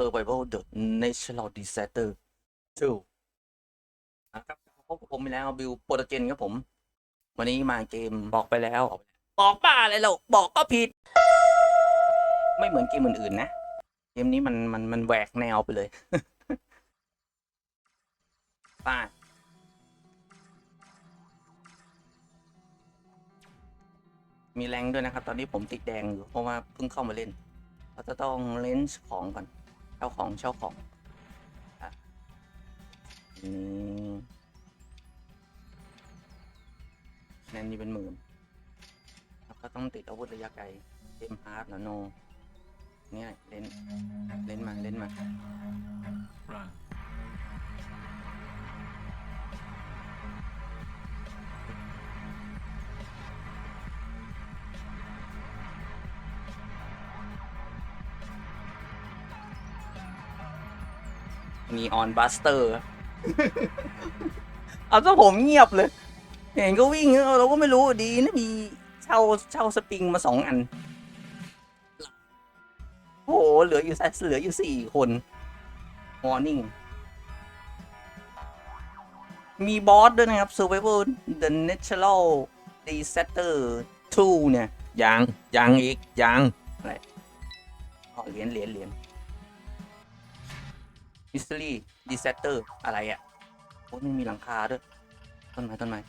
Survival the Natural Disaster 2นะครับพบกับผมไปแล้วบิวโปรตเจนครับผม วันนี้มาเกมบอกไปแล้ว บอกบ้าอะไรเราบอกก็ผิด ไม่เหมือนเกมอื่นๆนะ เกมนี้มันมันมันแหวกแนวไปเลยป้ามีแรงด้วยนะครับ ตอนนี้ผมติดแดงอยู่เพราะว่าเพิ่งเข้ามาเล่น เราจะต้องเลนส์ของก่อน เช่าของเช่าของอะอืมแนนนี่เป็นหมื่น แล้วก็ต้องติดอาวุธระยะไกลเอ็มฮาร์ดแล้วโน เนี่ยเล่น เล่นมา เล่นมา Run. ออนบัสเตอร์ เอาซะผมเงียบเลย เห็นก็วิ่งเราก็ไม่รู้ดีนะมีเช่าเช่าสปริงมาสองอัน โอ้โหเหลืออยู่แค่เหลืออยู่สี่คนมอร์นิ่งมีบอสด้วยนะครับ Survival the Natural Disaster 2 เนี่ย ยัง ยังอีก ยังอะไรอ๋อเหรียญเหรียญเหรียญ Mystery Disaster อะไรอะ่ะโอ้มันมีหลังคาด้วย ต้นไม้ต้นไม้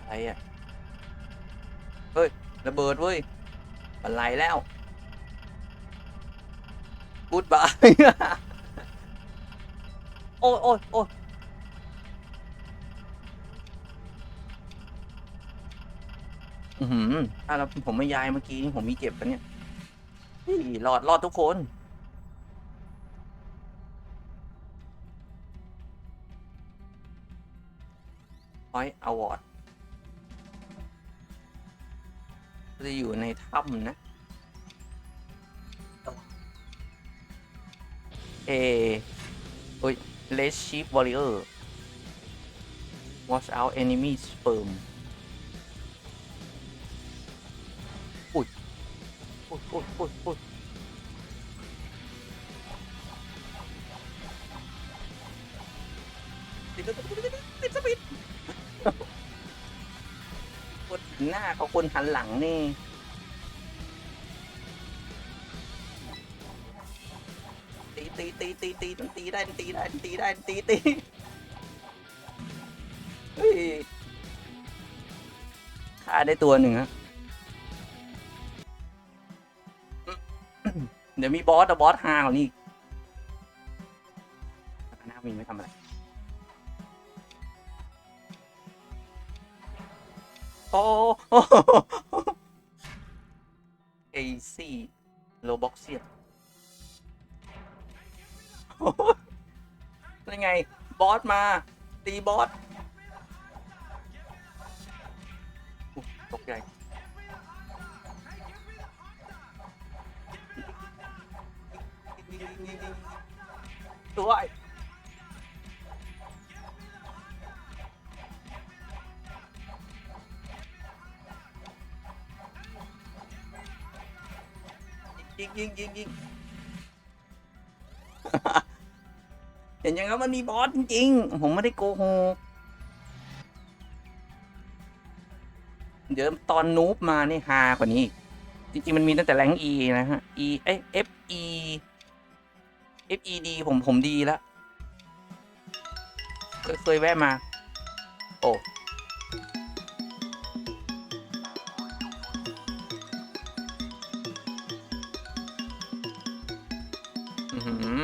อะไรอะ่ะ เฮ้ย ระเบิดเว้ยบันไลแล้วกูดบายโอ้ยโอ้ยโอ้ย อือหือถ้าเราผมไม่ย้ายเมื่อกี้นี่ผมมีเจ็บปะเนี่ยเฮ้ยรอดรอดทุกคน พอยอวอร์ดจะอยู่ในถ้ำนะ เอโอ้ย Red Sheep Warrior Watch out enemy sperm อุ้ยอุ้ยอุ้ยอุ้ยอุ้ยติดติดติดติดสปีดกดหน้าเขาคนหันหลังนี่ตีตีตีตีตีตีได้ตีได้ตีได้ตีตีเฮ้ยฆ่าได้ตัวหนึ่งฮะ ดี๋ยวมีบอสแต่บอสฮากว่านี้อีกหน้ามีไม่ทำอะไรโอ้โหเอซี่โลบ็อกเซียนั่นไง บอสมา ตีบอสตกใจ ตัวไอยิงยิงยิงยิงเห็นยังครับมันมีบอสจริงๆผมไม่ได้โกหกเดี๋ยวตอนนูบมานี่ฮากว่านี้ จริงๆ มันมีตั้งแต่แรง E นะฮะ E เอ้ย F E F E D ผมผมดีแล้วเคยเคยแวะมา โอ้อือหือ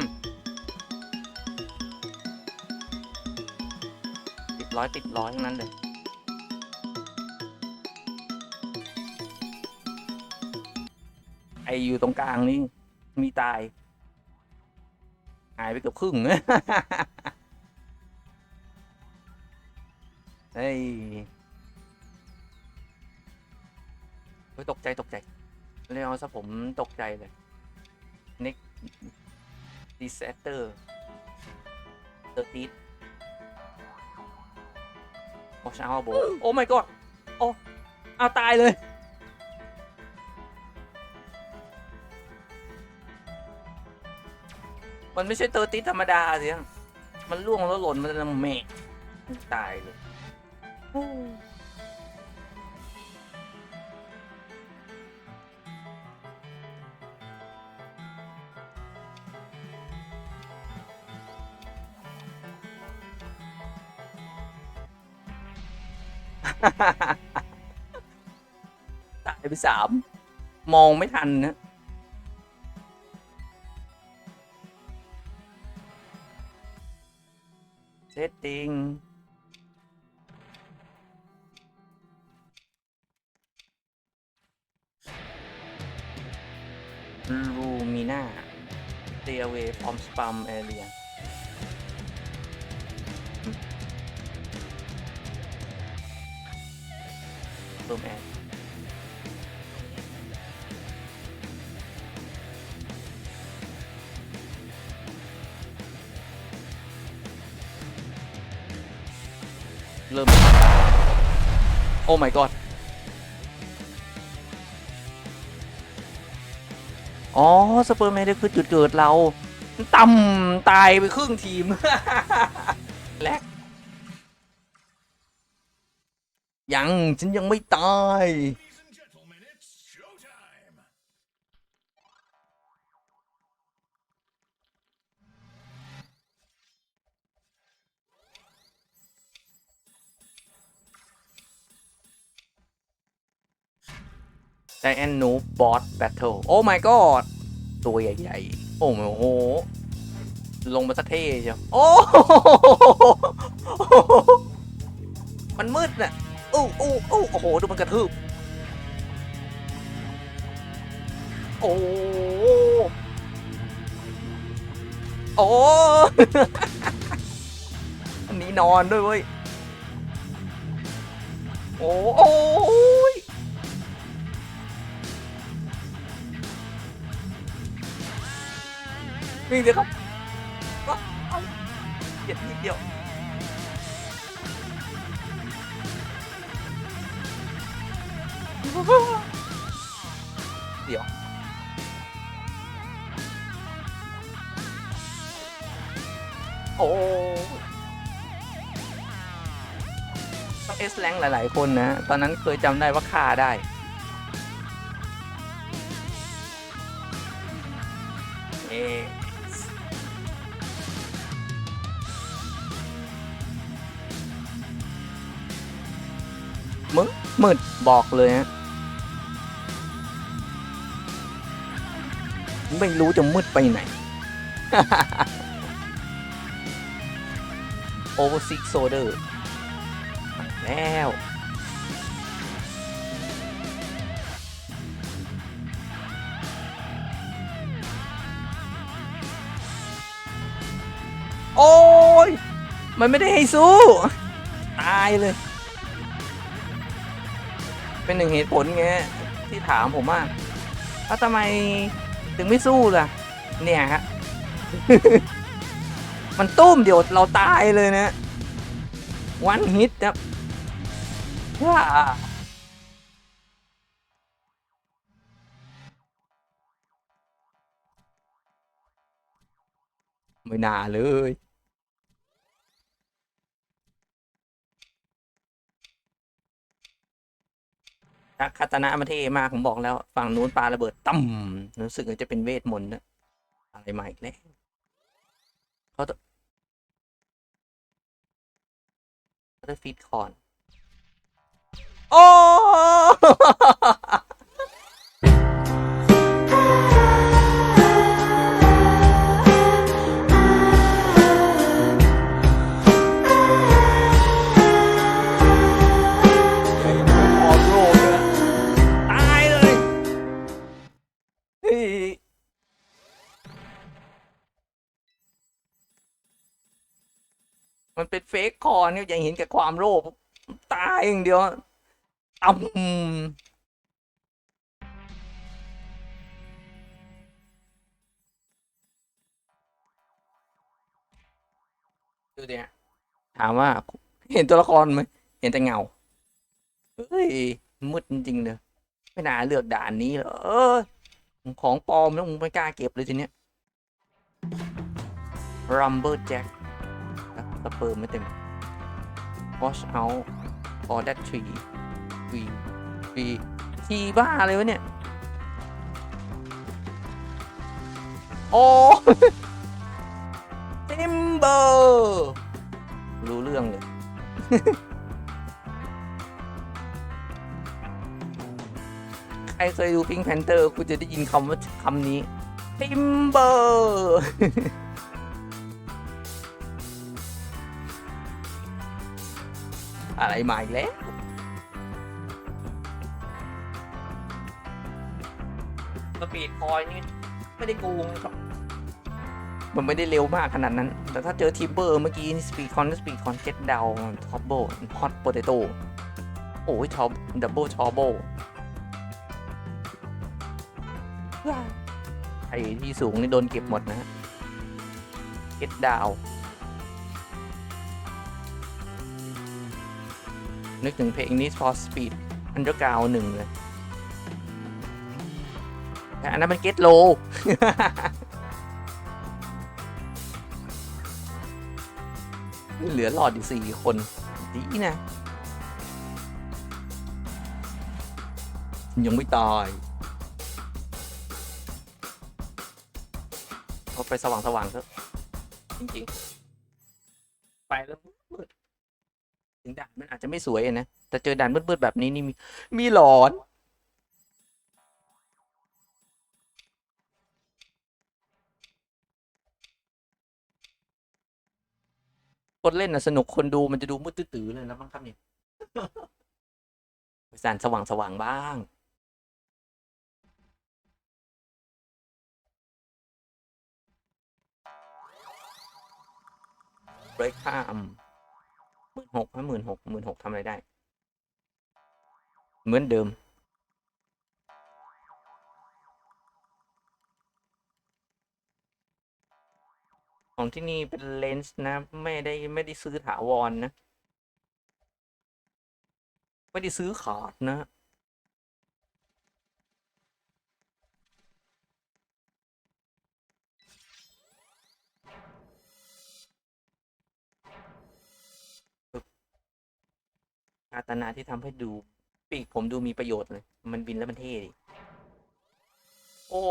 ติดร้อยติดร้อยทั้งนั้นเลยไออยู่ตรงกลางนี่มีตายายไปเกือบครึ่งเฮ้ยตกใจตกใจเรียกเอาซะผมตกใจเลย next disaster เตอร์ติด Watch out โบ Oh my god อ้เอาตายเลย มันไม่ใช่เตอร์ติสธรรมดาสิมันล่วงแล้วหล่นมันจะเมะตายเลยตายไปสาม มองไม่ทันนะ เซตติ้งลูมิน่า stay away from spam area อ้ my god อ๋อ สเปอร์แมนนี่คือจุดเกิดเรา ต่ำตายไปครึ่งทีม แลกยัง ฉันยังไม่ตาย ไดแอนนูบอสแบทเทิลโอ้ my god ตัวใหญ่ๆ โอ้โห ลงมาสักเท่เชียวโอ้มันมืดน่ะอู้อู้อู้โอ้โห ดูมันกระทืบ โอ้โอ้อันนี้นอนด้วยเว้ย โอ้โอ้ วิ่งเดี๋ยวครับก็เอาเหยียดนิดเดียวเดี๋ยวโอ้ต้องเอสแรงหลาย ๆ คนนะ ตอนนั้นเคยจำได้ว่าฆ่าได้เอ มืดบอกเลยฮะไม่รู้จะมืดไปไหน โอเวอร์ซิกโซเดอร์แล้วโอ้ย มันไม่ได้ให้สู้ ตายเลย เป็นหนึ่งเหตุผลไงที่ถามผมว่าแล้วทำไมถึงไม่สู้ล่ะ เนี่ยฮะ มันตุ้มเดี๋ยวเราตายเลยนะ วันฮิตครับว้าไม่น่าเลย คาตนะมันเทมากผมบอกแล้ว ฝั่งนู้นปลาระเบิดตั้มรู้สึกว่าจะเป็นเวทมนต์นะอะไรมาอีกแล้วเขาจะเขาจะฟีดคอน โอ้ มันเป็นเฟกคอนเนี่ยยังเห็นแก่ความโลภตายอย่างเดียวต่ำดูดิฮะถามว่าเห็นตัวละครไหมเห็นแต่เงา เฮ้ยมืดจริงๆเลยไม่น่าเลือกด่านนี้เลยเอของปลอมแล้วมึงไม่กล้าเก็บเลยทีเนี้ย Rumble Jack สเปิร์มไม่เต็ม Watch out for that tree tree tree ทีบ้าเลยวะเนี่ย โอ้ ทิมเบอร์รู้เรื่องเลยใครเคยดูพิงแพนเตอร์คุณจะได้ยินคำว่าคำนี้ ทิมเบอร์ อะไรมาอีกแล้วสปีดคอยนี่ไม่ได้โกงครับมันไม่ได้เร็วมากขนาดนั้น แต่ถ้าเจอทิปเบอร์เมื่อกี้นี่สปีดคอนสปีดคอนเก็ตดาวท็อปโบฮอตโปเตโต้โอ้ยท็อปดับเบิลทอโบไอ้ที่สูงนี่โดนเก็บหมดนะฮะเก็ตดาว นึกถึงเพลงนี้ for speed underground หนึ่งเลยแต่อันนั้นมันเก็ตโลเหลือหลอดอีกสี่คน ดีนะ ยังไม่ตายเอาไปสว่างสว่างๆเถอะจริงๆไปแล้วมืดถึงด่านมันอา จจะไม่สวยอะนะ แต่เจอด่านมืดๆแบบนี้นี่มีมีหลอนคนเล่นนะสนุกคนดูมันจะดูมืดตื้อเลยนะบ้างครับเนี่ยสานสว่างสว่างบ้างเบ รกข้าหมื่นหกหมื่นหกหมื่นหกทำอะไรได้ เหมือนเดิม ของที่นี่เป็นเลนส์นะ ไม่ได้ไม่ได้ซื้อถาวรนะไม่ได้ซื้อขาดนะ อาตนาที่ทำให้ดูปีกผมดูมีประโยชน์เลย มันบินแล้วมันเท่ดิ โอ้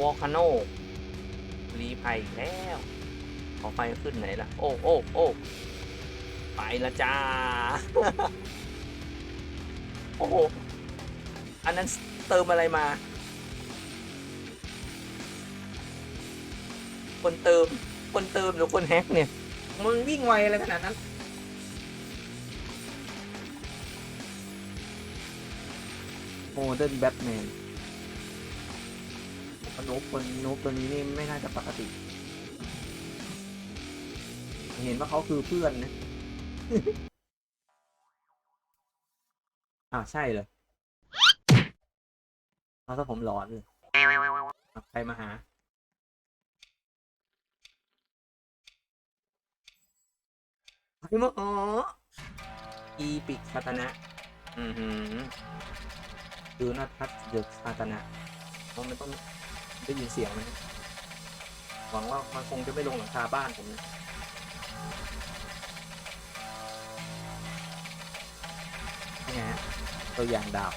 วอลคาโนรีภัยแล้ว ไฟขึ้นไหนล่ะ โอ้โอ้โอ้ไปละจ้า โอ้โห อันนั้นเติมอะไรมา คนเติม คนเติมหรือคนแฮกเนี่ย มันวิ่งไวอะไรขนาดนั้นโมเดิร์นแบทแมนโนบคนโนบตัวนี้นี่ไม่น่าจะปกติ เห็นว่าเขาคือเพื่อนนะ อ้าว ใช่เลยเอาถ้าผมหลอนเลยใครมาหาพี่มออ๋ออีปิกคาตนะ อือหือดูน่าทัดเดือดซาตนะเพราะมันต้องได้ยินเสียงไหมหวังว่ามันคงจะไม่ลงหลังคาบ้านผมนะ ตัวอย่างดาบ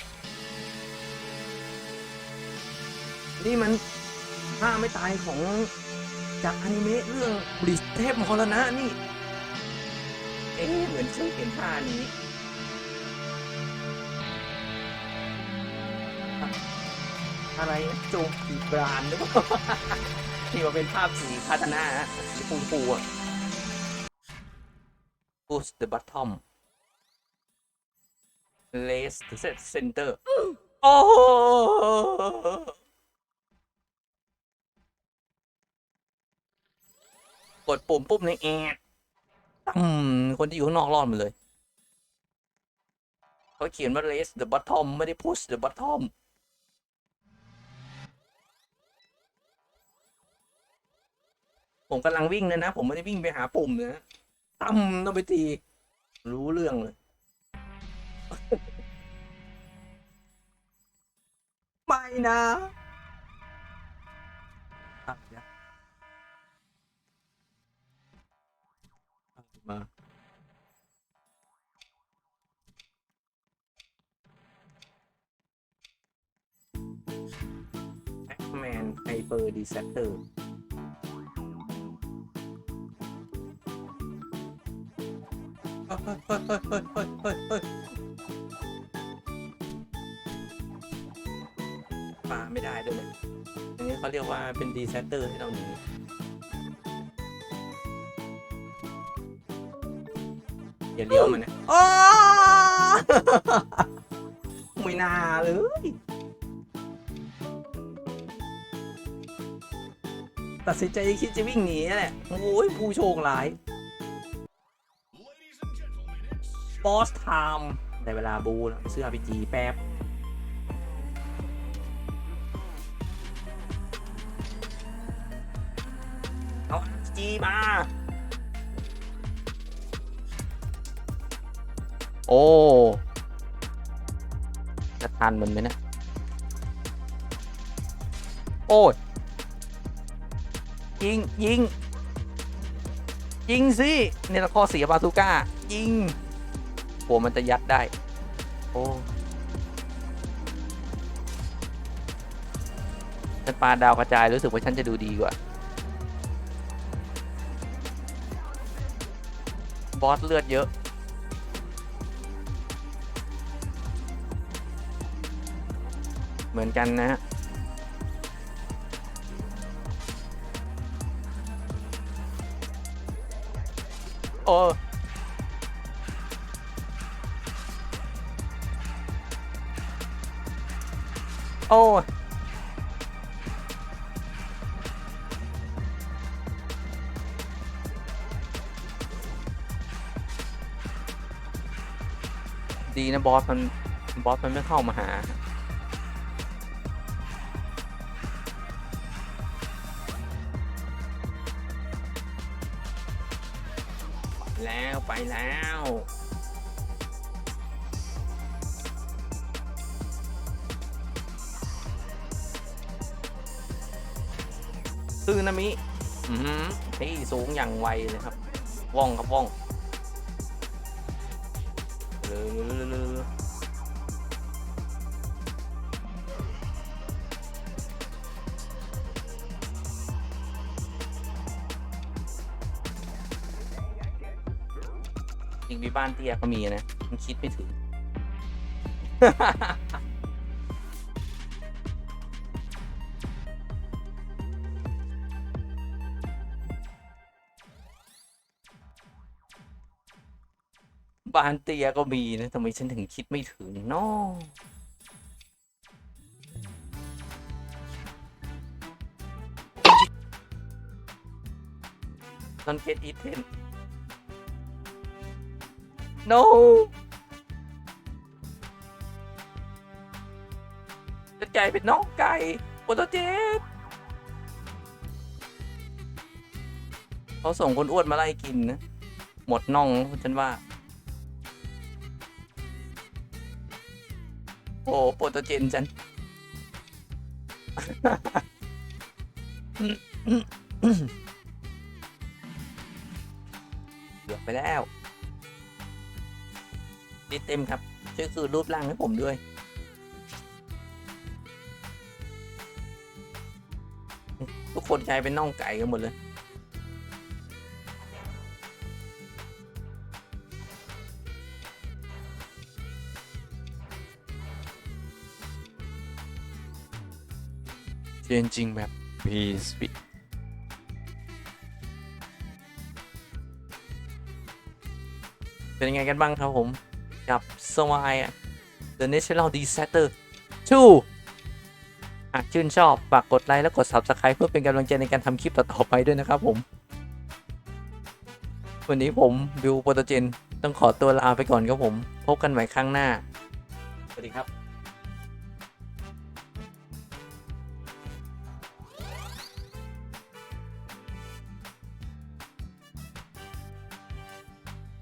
นี่มันท่าไม่ตายของจากอนิเมะเรื่องบริสเทพมรณะนี่ เอ๊ะเหมือนเคยเห็นท่านี้อะไรนะโจมตีบรานหรือเปล่าที่มาเป็นภาพสีคาตนะฮะสีฟูฟูอะ push the bottom lace the center โอ้โหกดปุ่มปุ๊บในแอดอืมคนที่อยู่ข้างนอกรอดหมดเลยเขาเขียนว่า raise the bottom ไม่ได้ push the bottom ผมกำลังวิ่งเลยนะ ผมไม่ได้วิ่งไปหาปุ่มนะตั้มต้องไปตี รู้เรื่องเลย นะตั้งนะตั้งมาแอคแมนไฮเปอร์ดีเซตเตอร์ ป่าไม่ได้ด้วยอันนี้เขาเรียกว่าเป็นดีเซตเตอร์ให้เราหนีอย่าเลี้ยวมันนะอ้าไม่น่าเลยตัดสินใจคิดจะวิ่งหนีแหละโอ้ยผู้โชคร้ายบอสไทม์ได้เวลาบูแล้วเสื้อพีจีแป๊บ จีมา โอ้จะทันมันไหมนะ โอ้ย ยิง ยิง ยิงสิเนี่ยละข้อเสียบาซูก้า ยิงหัวมันจะยัดได้ โอ้ฉันปาดาวกระจายรู้สึกว่าฉันจะดูดีกว่า บอสเลือดเยอะ เหมือนกันนะฮะโอ้โอ้ ดีนะบอสมันบอสมันไม่เข้ามาหา แล้วไปแล้วซึนามิ อือหือที่สูงอย่างไวเลยครับ ว่องครับว่อง บ้านเตี้ยก็มีนะ มันคิดไม่ถึง บ้านเตียก็มีนะทำไมฉันถึงคิดไม่ถึงเนาะตอนเกตอีเทน no จะกลายเป็นน้องไก่โปรโตเจตเขาส่งคนอ้วนมาไล่กินนะ หมดน่องฉันว่า โอ้โปรโตเจนฉันเกือไปแล้ว ดีเต็มครับช่วยคือรูปร่างให้ผมด้วยทุกคนกลายเป็นน่องไก่กันหมดเลย changing map please be เป็นยังไงกันบ้างครับผม กับสวาย The Natural Disaster 2หากชื่นชอบ ฝากกดไลค์และกด Subscribe เพื่อเป็นกำลังใจในการทำคลิปต่อๆไปด้วยนะครับผม วันนี้ผมบิวโปรตเจน ต้องขอตัวลาไปก่อนครับผม พบกันใหม่ครั้งหน้า สวัสดีครับ